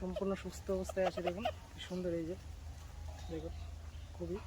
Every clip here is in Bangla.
সম্পূর্ণ সুস্থ অবস্থায় আছে দেখুন সুন্দর এই যে। দেখুন খুবই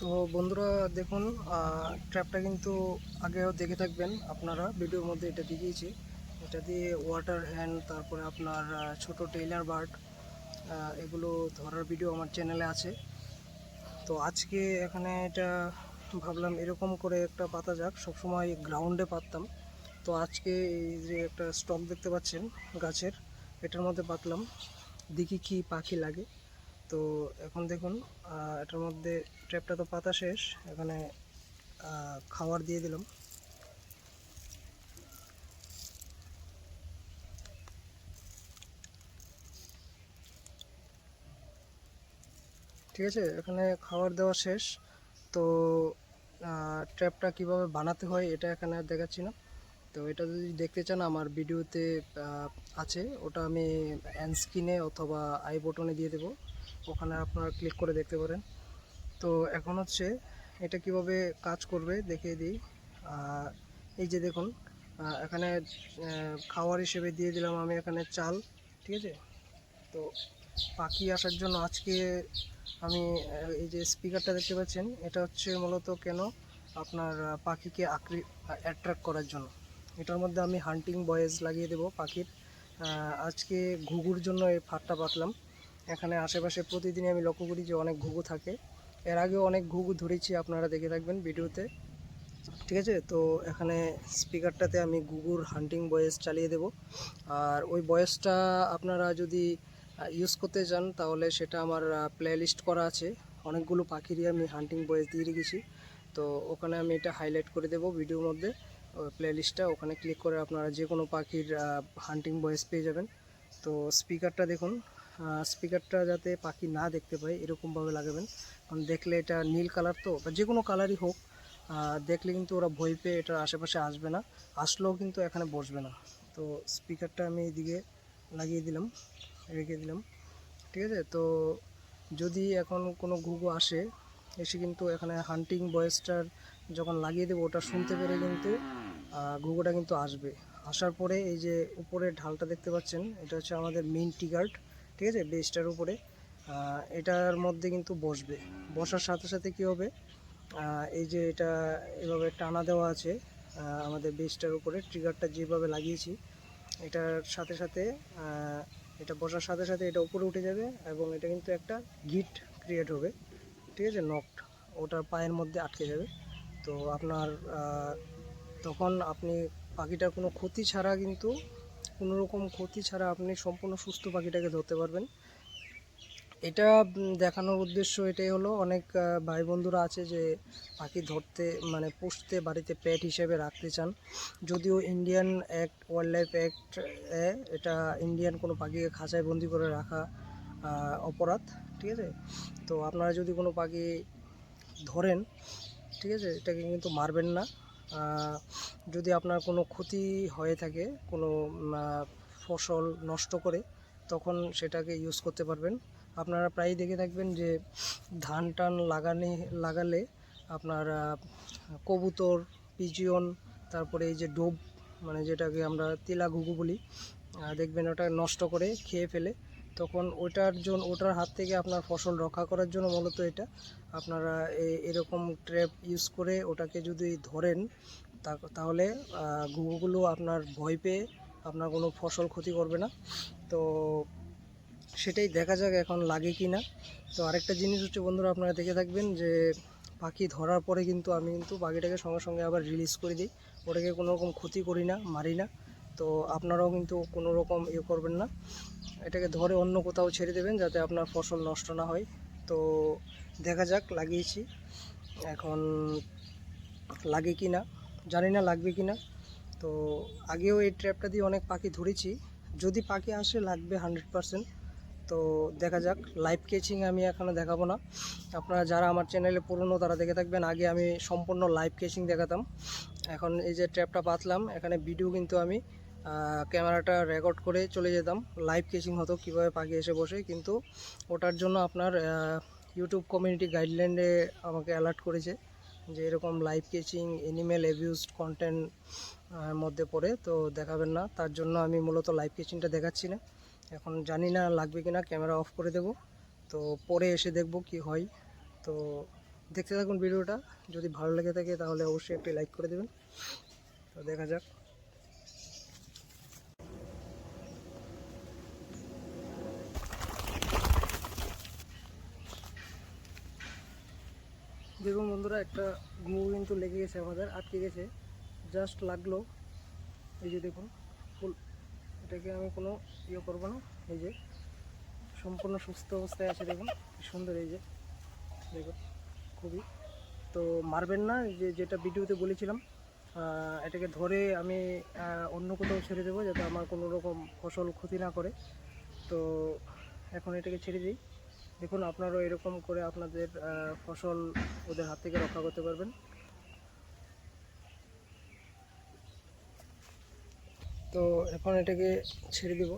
তো বন্ধুরা দেখুন ট্র্যাপটা কিন্তু আগেও দেখে থাকবেন আপনারা, ভিডিওর মধ্যে এটা দেখিয়েছি। এটা দিয়ে ওয়াটার হ্যান্ড তারপরে আপনার ছোট টেইলার বার্ড এগুলো ধরার ভিডিও আমার চ্যানেলে আছে। তো আজকে এখানে এটা ভাবলাম এরকম করে একটা পাতা যাক, সবসময় গ্রাউন্ডে পাততাম। তো আজকে এই যে একটা স্টক দেখতে পাচ্ছেন গাছের, এটার মধ্যে পাতলাম, দেখি কি পাখি লাগে। তো এখন দেখুন এটার মধ্যে ট্র্যাপটা তো পাতা শেষ, এখানে খাবার দিয়ে দিলাম। ঠিক আছে, এখানে খাবার দেওয়া শেষ। তো ট্র্যাপটা কীভাবে বানাতে হয় এটা এখানে আর দেখাচ্ছি না। তো এটা যদি দেখতে চান, আমার ভিডিওতে আছে। ওটা আমি অ্যান্ড স্ক্রিনে অথবা আই বটনে দিয়ে দেবো। ওখানে আপনারা ক্লিক করে দেখতে পারেন। তো এখন হচ্ছে এটা কীভাবে কাজ করবে দেখিয়ে দিই। এই যে দেখুন এখানে খাওয়ার হিসেবে দিয়ে দিলাম আমি এখানে চাল, ঠিক আছে? তো পাখি আসার জন্য আজকে আমি এই যে স্পিকারটা দেখতে পাচ্ছেন, এটা হচ্ছে মূলত কেন আপনার পাখিকে আকৃ অ্যাট্রাক্ট করার জন্য। এটার মধ্যে আমি হান্টিং বয়েজ লাগিয়ে দেবো পাখির। আজকে ঘুঘুর জন্য এই ফাটটা পাতলাম। এখানে আশেপাশে প্রতিদিনই আমি লক্ষ্য করি যে অনেক ঘুঘু থাকে। এর আগেও অনেক ঘুঘু ধরেছি, আপনারা দেখে থাকবেন ভিডিওতে। ঠিক আছে? তো এখানে স্পিকারটাতে আমি গুগুর হান্টিং বয়েস চালিয়ে দেব। আর ওই বয়েসটা আপনারা যদি ইউজ করতে চান, তাহলে সেটা আমার প্লে লিস্ট করা আছে। অনেকগুলো পাখিরই আমি হান্টিং বয়েস দিয়ে রেখেছি। তো ওখানে আমি এটা হাইলাইট করে দেবো ভিডিওর মধ্যে। প্লে লিস্টটা ওখানে ক্লিক করে আপনারা যে কোনো পাখির হান্টিং বয়েস পেয়ে যাবেন। তো স্পিকারটা দেখুন স্পিকারটা যাতে পাখি না দেখতে পায়, এরকমভাবে লাগাবেন। কারণ দেখলে এটা নীল কালার তো, বা যে কোনো কালারই হোক দেখলে কিন্তু ওরা ভয় পেয়ে এটার আশেপাশে আসবে না, আসলেও কিন্তু এখানে বসবে না। তো স্পিকারটা আমি এদিকে লাগিয়ে দিলাম, রেখে দিলাম। ঠিক আছে? তো যদি এখন কোনো ঘুঘু আসে, এসে কিন্তু এখানে হান্টিং বয়েসটার যখন লাগিয়ে দেবো, ওটা শুনতে পেরে কিন্তু ঘুঘুটা কিন্তু আসবে। আসার পরে এই যে উপরে ঢালটা দেখতে পাচ্ছেন, এটা হচ্ছে আমাদের মেইন টিগার্ড ঠিক আছে বেসটার উপরে। এটার মধ্যে কিন্তু বসবে। বসার সাথে সাথে কী হবে? এই যে এটা এভাবে টানা দেওয়া আছে আমাদের বেসটার উপরে। ট্রিগারটা যেভাবে লাগিয়েছি, এটার সাথে সাথে এটা বসার সাথে সাথে এটা উপরে উঠে যাবে এবং এটা কিন্তু একটা গিট ক্রিয়েট হবে। ঠিক আছে নকড ওটা পায়ের মধ্যে আটকে যাবে। তো আপনার তখন আপনি পাখিটার কোনো ক্ষতি ছাড়া কিন্তু কোনো রকম ক্ষতি ছাড়া আপনি সম্পূর্ণ সুস্থ পাখিটাকে ধরতে পারবেন। এটা দেখানোর উদ্দেশ্য এটাই হলো, অনেক ভাই বন্ধুরা আছে যে পাখি ধরতে মানে পুষতে, বাড়িতে পেট হিসেবে রাখতে চান। যদিও Indian act wildlife act এটা ইন্ডিয়ান কোনো পাখিকে খাঁচায় বন্দি করে রাখা অপরাধ, ঠিক আছে? তো আপনারা যদি কোনো পাখি ধরেন, ঠিক আছে? এটাকে কিন্তু মারবেন না। যদি আপনার কোনো ক্ষতি হয়ে থাকে, কোনো ফসল নষ্ট করে, তখন সেটাকে ইউজ করতে পারবেন। আপনারা প্রায়ই দেখে থাকবেন যে ধান টান লাগানে, লাগালে আপনার কবুতর, পিজিয়ন, তারপরে এই যে ডোব মানে যেটাকে আমরা তিলা ঘুঘু বলি দেখবেন ওটা নষ্ট করে খেয়ে ফেলে। তখন ওটার জন্য ওটার হাত থেকে আপনার ফসল রক্ষা করার জন্য মূলত এটা। আপনারা এরকম ট্র্যাপ ইউজ করে ওটাকে যদি ধরেন তাহলে ঘুঘুগুলো আপনার ভয় পেয়ে আপনার কোনো ফসল ক্ষতি করবে না। তো সেটাই দেখা যাক এখন লাগে কি না। তো আরেকটা জিনিস হচ্ছে বন্ধুরা, আপনারা দেখে থাকবেন যে পাখি ধরার পরে কিন্তু আমি কিন্তু পাখিটাকে সঙ্গে সঙ্গে আবার রিলিজ করে দিই। ওটাকে কোনো রকম ক্ষতি করি না, মারি না। তো আপনারাও কিন্তু কোনো রকম ইয়ে করবেন না। এটাকে ধরে অন্য কোথাও ছেড়ে দেবেন যাতে আপনার ফসল নষ্ট না হয়। তো দেখা যাক, লাগিয়েছি। এখন লাগে কি না। জানি না লাগবে কি না তো আগেও এই ট্র্যাপটা দিয়ে অনেক পাখি ধরেছি। যদি পাখি আসে, লাগবে হান্ড্রেড পারসেন্ট তো দেখা যাক লাইভ কেচিং আমি এখনও দেখাবো না। আপনারা যারা আমার চ্যানেলে পুরনো, তারা দেখে থাকবেন, আগে আমি সম্পূর্ণ লাইভ কেচিং দেখাতাম। এখন এই যে ট্র্যাপটা পাতলাম, এখানে ভিডিও কিন্তু আমি ক্যামেরাটা রেকর্ড করে চলে যেতাম। লাইভ কেচিং হতো, কীভাবে পাখি এসে বসে। কিন্তু ওটার জন্য আপনার ইউটিউব কমিউনিটি গাইডলাইনে আমাকে অ্যালার্ট করেছে। যে এরকম live catching animal abuse content মধ্যে পড়ে, তো দেখাবেন না। তার জন্য আমি মূলত লাইভ কেচিংটা দেখাচ্ছি না। এখন জানি না লাগবে কি না ক্যামেরা অফ করে দেব। তো পরে এসে দেখব কি হয়। তো দেখতে থাকুন ভিডিওটা যদি ভালো লেগে থাকে তাহলে অবশ্যই একটি লাইক করে দেবেন। তো দেখা যাক। দেখুন বন্ধুরা, একটা ঘুঘু কিন্তু লেগে গেছে আমাদের, আটকে গেছে। জাস্ট লাগল। এই যে দেখুন, ফুল, এটাকে আমি কোনো ইয়ে করব না। এই যে, সম্পূর্ণ সুস্থ অবস্থায় আছে, দেখুন সুন্দর এই যে। দেখুন, খুবই। তো মারবেন না যে, যেটা ভিডিওতে বলেছিলাম এটাকে ধরে আমি অন্য কোথাও ছেড়ে দেবো, যাতে আমার কোনো রকম ফসল ক্ষতি না করে। তো এখন এটাকে ছেড়ে দিই। দেখুন, আপনারাও এরকম করে আপনাদের ফসল ওদের হাত থেকে রক্ষা করতে পারবেন। তো এখন এটাকে ছেড়ে দেবো।